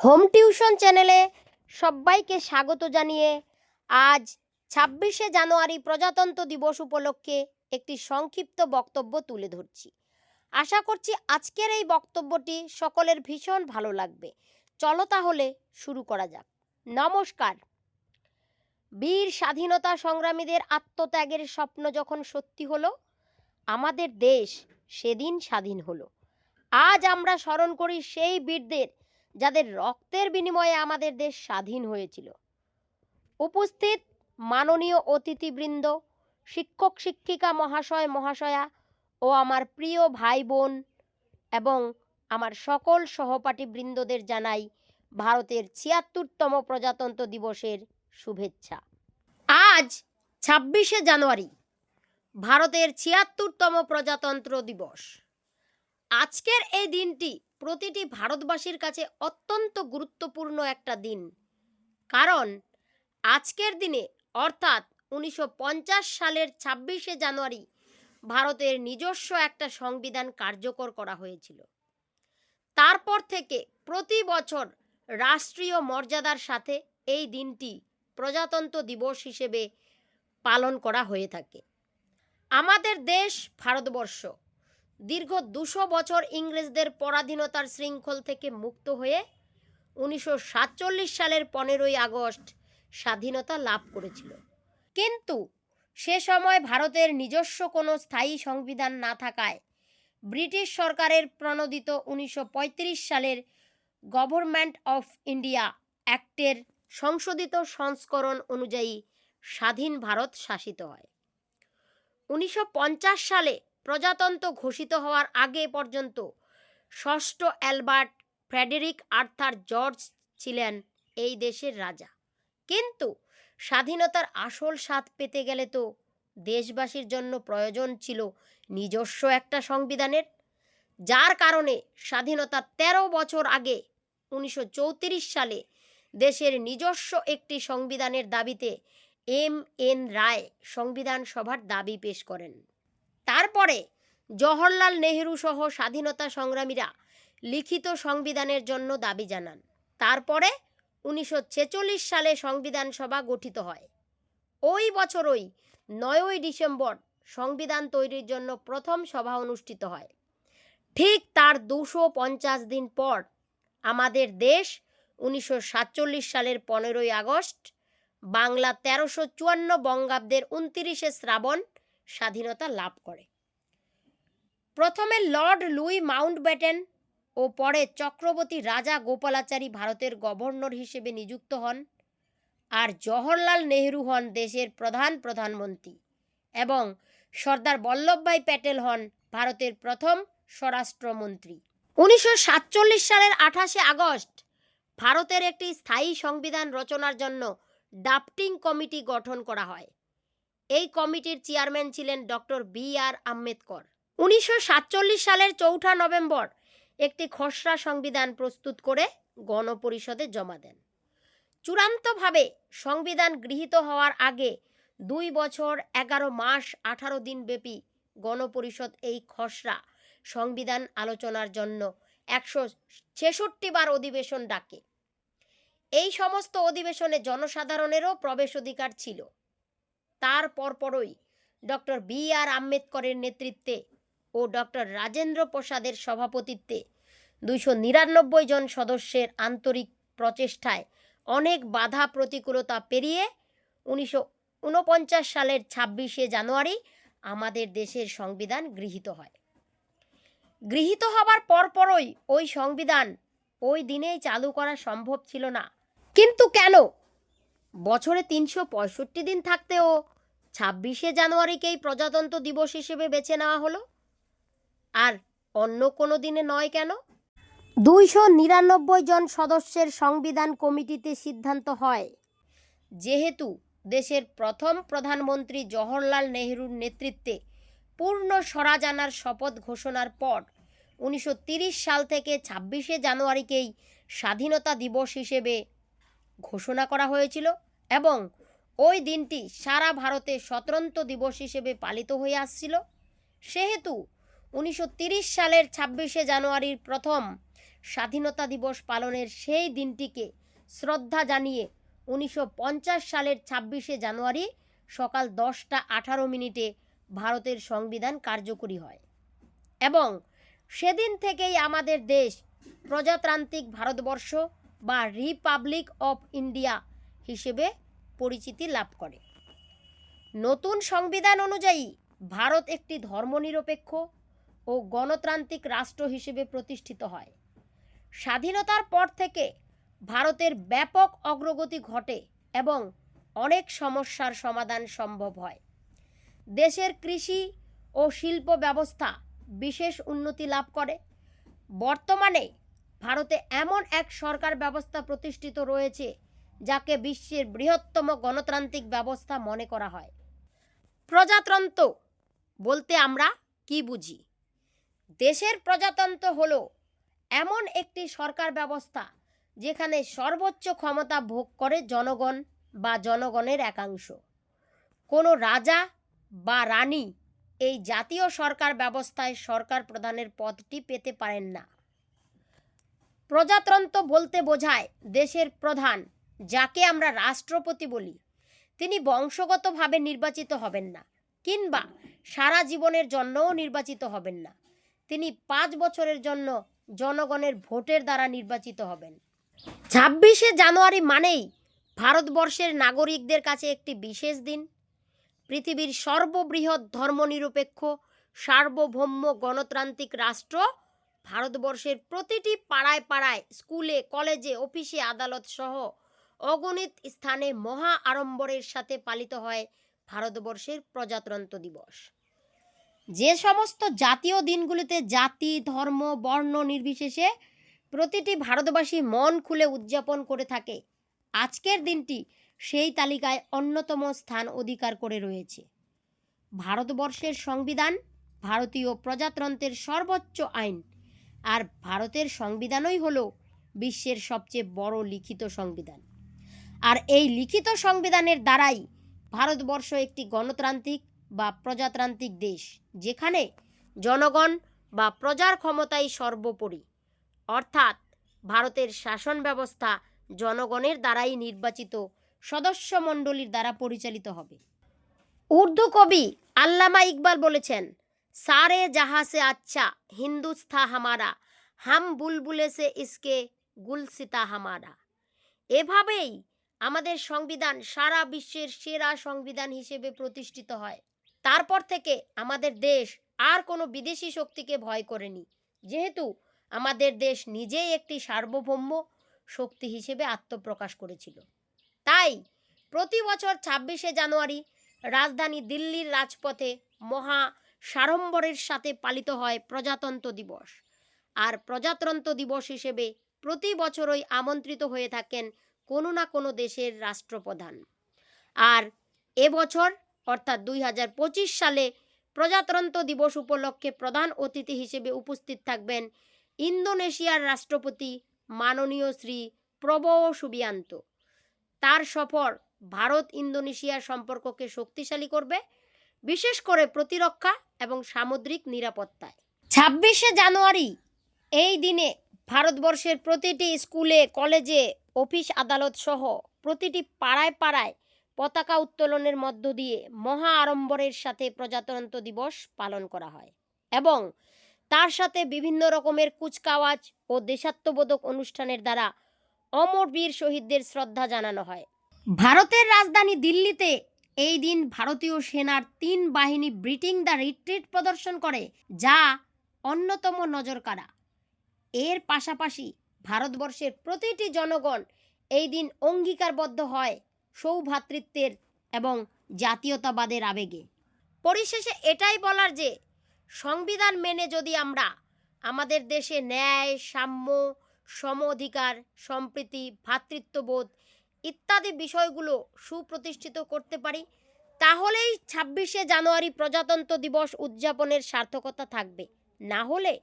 Home tuition চ্যানেলে সবাইকে স্বাগত জানিয়ে আজ ছাব্বিশে জানুয়ারি প্রজাতন্ত্র দিবস উপলক্ষে একটি সংক্ষিপ্ত বক্তব্য তুলে ধরছি। আশা করছি আজকের এই বক্তব্যটি সকলের ভীষণ ভালো লাগবে। চলো তাহলে শুরু করা যাক। নমস্কার। বীর স্বাধীনতা সংগ্রামীদের আত্মত্যাগের স্বপ্ন যখন সত্যি হলো, আমাদের দেশ সেদিন স্বাধীন হলো। আজ আমরা স্মরণ করি সেই বীরদের যাদের রক্তের বিনিময়ে আমাদের দেশ স্বাধীন হয়েছিল। উপস্থিত মাননীয় অতিথিবৃন্দ, শিক্ষক শিক্ষিকা মহাশয় মহাশয়া ও আমার প্রিয় ভাই বোন এবং আমার সকল সহপাঠী বৃন্দদের জানাই ভারতের ছিয়াত্তরতম প্রজাতন্ত্র দিবসের শুভেচ্ছা। আজ ছাব্বিশে জানুয়ারি, ভারতের ছিয়াত্তরতম প্রজাতন্ত্র দিবস। আজকের এই দিনটি প্রতিটি ভারতবাসীর কাছে অত্যন্ত গুরুত্বপূর্ণ একটা দিন। কারণ আজকের দিনে, অর্থাৎ উনিশশো পঞ্চাশ সালের ছাব্বিশে জানুয়ারি, ভারতের নিজস্ব একটা সংবিধান কার্যকর করা হয়েছিল। তারপর থেকে প্রতি বছর রাষ্ট্রীয় মর্যাদার সাথে এই দিনটি প্রজাতন্ত্র দিবস হিসেবে পালন করা হয়ে থাকে। আমাদের দেশ ভারতবর্ষ দীর্ঘ দুশো বছর ইংরেজদের পরাধীনতার শৃঙ্খল থেকে মুক্ত হয়ে উনিশশো সাতচল্লিশ সালের পনেরোই আগস্ট স্বাধীনতা লাভ করেছিল। কিন্তু সে সময় ভারতের নিজস্ব কোনো স্থায়ী সংবিধান না থাকায় ব্রিটিশ সরকারের প্রণোদিত উনিশশো পঁয়ত্রিশ সালের গভর্নমেন্ট অফ ইন্ডিয়া অ্যাক্টের সংশোধিত সংস্করণ অনুযায়ী স্বাধীন ভারত শাসিত হয়। উনিশশো পঞ্চাশ সালে প্রজাতন্ত্র ঘোষিত হওয়ার আগে পর্যন্ত ষষ্ঠ অ্যালবার্ট ফ্রেডেরিক আর্থার জর্জ ছিলেন এই দেশের রাজা। কিন্তু স্বাধীনতার আসল স্বাদ পেতে গেলে তো দেশবাসীর জন্য প্রয়োজন ছিল নিজস্ব একটা সংবিধানের। যার কারণে স্বাধীনতার ১৩ বছর আগে উনিশশো চৌত্রিশ সালে দেশের নিজস্ব একটি সংবিধানের দাবিতে এম এন রায় সংবিধান সভার দাবি পেশ করেন। তারপরে জওহরলাল নেহেরু সহ স্বাধীনতা সংগ্রামীরা লিখিত সংবিধানের জন্য দাবি জানান। তারপরে উনিশশো ছেচল্লিশ সালে সংবিধান সভা গঠিত হয়। ওই বছরই নয়ই ডিসেম্বর সংবিধান তৈরির জন্য প্রথম সভা অনুষ্ঠিত হয়। ঠিক তার দুশো পঞ্চাশ দিন পর আমাদের দেশ উনিশশো সাতচল্লিশ সালের পনেরোই আগস্ট বাংলা তেরোশো চুয়ান্ন বঙ্গাব্দের উনতিরিশে শ্রাবণ স্বাধীনতা লাভ করে। প্রথমে লর্ড লুই মাউন্টব্যাটেন ও পরে চক্রবর্তী রাজা গোপালাচারী ভারতের গভর্নর হিসেবে নিযুক্ত হন আর জওহরলাল নেহরু হন দেশের প্রধান প্রধানমন্ত্রী এবং সর্দার বল্লভভাই প্যাটেল হন ভারতের প্রথম স্বরাষ্ট্রমন্ত্রী। উনিশশো সাতচল্লিশ সালের আঠাশে আগস্ট ভারতের একটি স্থায়ী সংবিধান রচনার জন্য ডাফটিং কমিটি গঠন করা হয়। এই কমিটির চেয়ারম্যান ছিলেন ডক্টর বি আর আম্বেদকর। উনিশশো সাতচল্লিশ সালের চৌঠা নভেম্বর একটি খসড়া সংবিধান প্রস্তুত করে গণপরিষদে জমা দেন। চূড়ান্তভাবে সংবিধান গৃহীত হওয়ার আগে দুই বছর, এগারো মাস, আঠারো দিন ব্যাপী গণপরিষদ এই খসড়া সংবিধান আলোচনার জন্য একশো ছেষট্টি বার অধিবেশন ডাকে। এই সমস্ত অধিবেশনে জনসাধারণেরও প্রবেশ অধিকার ছিল। তার পরপরই ডক্টর বি আর আম্বেদকরের নেতৃত্বে ও ডক্টর রাজেন্দ্র প্রসাদের সভাপতিত্বে দুইশো নিরানব্বই জন সদস্যের আন্তরিক প্রচেষ্টায় অনেক বাধা প্রতিকূলতা পেরিয়ে উনিশশো উনপঞ্চাশ সালের ছাব্বিশে জানুয়ারি আমাদের দেশের সংবিধান গৃহীত হয়। গৃহীত হবার পরপরই ওই সংবিধান ওই দিনেই চালু করা সম্ভব ছিল না। কিন্তু কেন বছরে তিনশো পঁয়ষট্টি দিন থাকতেও ছাব্বিশে জানুয়ারিকেই প্রজাতন্ত্র দিবস হিসেবে বেছে নেওয়া হলো। আর অন্য কোনো দিনে নয় কেন? দুইশো নিরানব্বই জন সদস্যের সংবিধান কমিটিতে সিদ্ধান্ত হয়। যেহেতু দেশের প্রথম প্রধানমন্ত্রী জওহরলাল নেহরুর নেতৃত্বে পূর্ণ স্বরাজ আনার শপথ ঘোষণার পর উনিশশো সাল থেকে ছাব্বিশে জানুয়ারিকেই স্বাধীনতা দিবস হিসেবে ঘোষণা করা হয়েছিল এবং ওই দিনটি সারা ভারতে স্বতন্ত্র দিবস হিসেবে পালিত হয়ে আসছিল। সেহেতু উনিশশো সালের ছাব্বিশে জানুয়ারির প্রথম স্বাধীনতা দিবস পালনের সেই দিনটিকে শ্রদ্ধা জানিয়ে উনিশশো পঞ্চাশ সালের ছাব্বিশে জানুয়ারি সকাল দশটা আঠারো মিনিটে ভারতের সংবিধান কার্যকরী হয় এবং সেদিন থেকেই আমাদের দেশ প্রজাতান্ত্রিক ভারতবর্ষ বা রিপাবলিক অফ ইন্ডিয়া হিসেবে পরিচিতি লাভ করে। নতুন সংবিধান অনুযায়ী ভারত একটি ধর্মনিরপেক্ষ ও গণতান্ত্রিক রাষ্ট্র হিসেবে প্রতিষ্ঠিত হয়। স্বাধীনতার পর থেকে ভারতের ব্যাপক অগ্রগতি ঘটে এবং অনেক সমস্যার সমাধান সম্ভব হয়। দেশের কৃষি ও শিল্প ব্যবস্থা বিশেষ উন্নতি লাভ করে। বর্তমানে ভারতে এমন এক সরকার ব্যবস্থা প্রতিষ্ঠিত রয়েছে, যাকে বিশ্বের বৃহত্তম গণতান্ত্রিক ব্যবস্থা মনে করা হয়। প্রজাতন্ত্র, বলতে আমরা কি বুঝি? দেশের প্রজাতন্ত্র হলো এমন একটি সরকার ব্যবস্থা, যেখানে সর্বোচ্চ ক্ষমতা ভোগ করে জনগণ বা জনগণের একাংশ। কোনো রাজা বা রানী এই জাতীয় সরকার ব্যবস্থায় সরকার প্রধানের পদটি পেতে পারেন না। প্রজাতন্ত্র বলতে বোঝায় দেশের প্রধান, যাকে আমরা রাষ্ট্রপতি বলি। তিনি বংশগতভাবে নির্বাচিত হবেন না, কিংবা সারা জীবনের জন্যও নির্বাচিত হবেন না। তিনি পাঁচ বছরের জন্য জনগণের ভোটের দ্বারা নির্বাচিত হবেন। ছাব্বিশে জানুয়ারি মানেই ভারতবর্ষের নাগরিকদের কাছে একটি বিশেষ দিন। পৃথিবীর সর্ববৃহৎ ধর্মনিরপেক্ষ, সার্বভৌম গণতান্ত্রিক রাষ্ট্র ভারতবর্ষের প্রতিটি পাড়ায় পাড়ায় স্কুলে, কলেজে, অফিসে আদালত সহ অগণিত স্থানে মহা আড়ম্বরের সাথে পালিত হয় ভারতবর্ষের প্রজাতন্ত্র দিবস। যে সমস্ত জাতীয় দিনগুলিতে জাতি, ধর্ম, বর্ণ নির্বিশেষে প্রতিটি ভারতবাসী মন খুলে উদযাপন করে থাকে, আজকের দিনটি সেই তালিকায় অন্যতম স্থান অধিকার করে রয়েছে। ভারতবর্ষের সংবিধান, ভারতীয় প্রজাতন্ত্রের সর্বোচ্চ আইন আর ভারতের সংবিধানই হলো বিশ্বের সবচেয়ে বড় লিখিত সংবিধান। আর এই লিখিত সংবিধানের দ্বারাই ভারতবর্ষ একটি গণতান্ত্রিক বা প্রজাতান্ত্রিক দেশ, যেখানে জনগণ বা প্রজার ক্ষমতাই সর্বোপরি। অর্থাৎ ভারতের শাসন ব্যবস্থা জনগণের দ্বারাই নির্বাচিত সদস্য মণ্ডলীর দ্বারা পরিচালিত হবে। উর্দু কবি আল্লামা ইকবাল বলেছেন সারে জাহা সে আচ্ছা হিন্দুস্থা হামারা হাম বুলবুলে সে ইসকে গুলসিতা হামারা এভাবেই আমাদের সংবিধান সারা বিশ্বের সেরা সংবিধান হিসেবে প্রতিষ্ঠিত হয়। তারপর থেকে আমাদের দেশ আর কোনো বিদেশি শক্তিকে ভয় করেনি। যেহেতু আমাদের দেশ নিজেই একটি সার্বভৌম শক্তি হিসেবে আত্মপ্রকাশ করেছিল। তাই প্রতি বছর ছাব্বিশে জানুয়ারি রাজধানী দিল্লির রাজপথে মহা সাড়ম্বরের সাথে পালিত হয় প্রজাতন্ত্র দিবস। আর প্রজাতন্ত্র দিবস হিসেবে প্রতি বছরই আমন্ত্রিত হয়ে থাকেন কোনো না কোনো দেশের রাষ্ট্রপ্রধান। আর এবছর অর্থাৎ দুই হাজার পঁচিশ সালে প্রজাতন্ত্র দিবস উপলক্ষে প্রধান অতিথি হিসেবে উপস্থিত থাকবেন ইন্দোনেশিয়ার রাষ্ট্রপতি মাননীয় শ্রী প্রবো সুবিয়ান্ত। তার সফর ভারত ইন্দোনেশিয়ার সম্পর্ককে শক্তিশালী করবে। বিশেষ করে প্রতিরক্ষা এবং সামুদ্রিক নিরাপত্তায়। ছাব্বিশে জানুয়ারি, এই দিনে ভারতবর্ষের প্রতিটি স্কুলে, কলেজে, অফিস আদালত সহ প্রতিটি পাড়ায় পাড়ায় পতাকা উত্তোলনের মধ্য দিয়ে মহা আড়ম্বরের সাথে প্রজাতন্ত্র দিবস পালন করা হয় এবং তার সাথে বিভিন্ন রকমের কুচকাওয়াজ ও দেশাত্মবোধক অনুষ্ঠানের দ্বারা অমর বীর শহীদদের শ্রদ্ধা জানানো হয়। ভারতের রাজধানী দিল্লিতে এই দিন ভারতীয় সেনার তিন বাহিনী ব্রিটিং দ্য রিট্রিট প্রদর্শন করে, যা অন্যতম নজরকাড়া। এর পাশাপাশি ভারতবর্ষের প্রতিটি জনগণ এই দিন অঙ্গীকারবদ্ধ হয় সৌভ্রাতৃত্বের এবং জাতীয়তাবাদের আবেগে। পরিশেষে এটাই বলার যে, সংবিধান মেনে যদি আমরা আমাদের দেশে ন্যায়, সাম্য, সম অধিকার, সম্প্রীতি ভ্রাতৃত্ববোধ ইত্যাদি বিষয়গুলো সুপ্রতিষ্ঠিত করতে পারি, তাহলেই ছাব্বিশে জানুয়ারি প্রজাতন্ত্র দিবস উদযাপনের সার্থকতা থাকবে। না হলে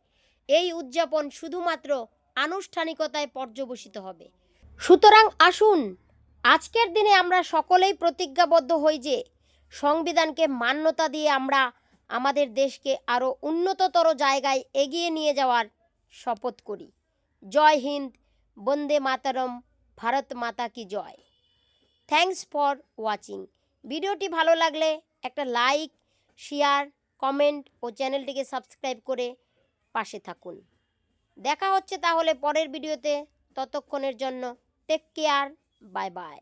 এই উদযাপন শুধুমাত্র আনুষ্ঠানিকতায় পর্যবসিত হবে। সুতরাং আসুন, আজকের দিনে আমরা সকলেই প্রতিজ্ঞাবদ্ধ হই যে সংবিধানকে মান্যতা দিয়ে আমরা আমাদের দেশকে আরও উন্নততর জায়গায় এগিয়ে নিয়ে যাওয়ার শপথ করি। জয় হিন্দ, বন্দে মাতারম। ভারত মাতা কি জয়। থ্যাংকস ফর ওয়াচিং ভিডিওটি ভালো লাগলে একটা লাইক শেয়ার কমেন্ট ও চ্যানেলটিকে সাবস্ক্রাইব করে পাশে থাকুন। দেখা হচ্ছে তাহলে পরের ভিডিওতে। ততক্ষণের জন্য টেক কেয়ার বাই বাই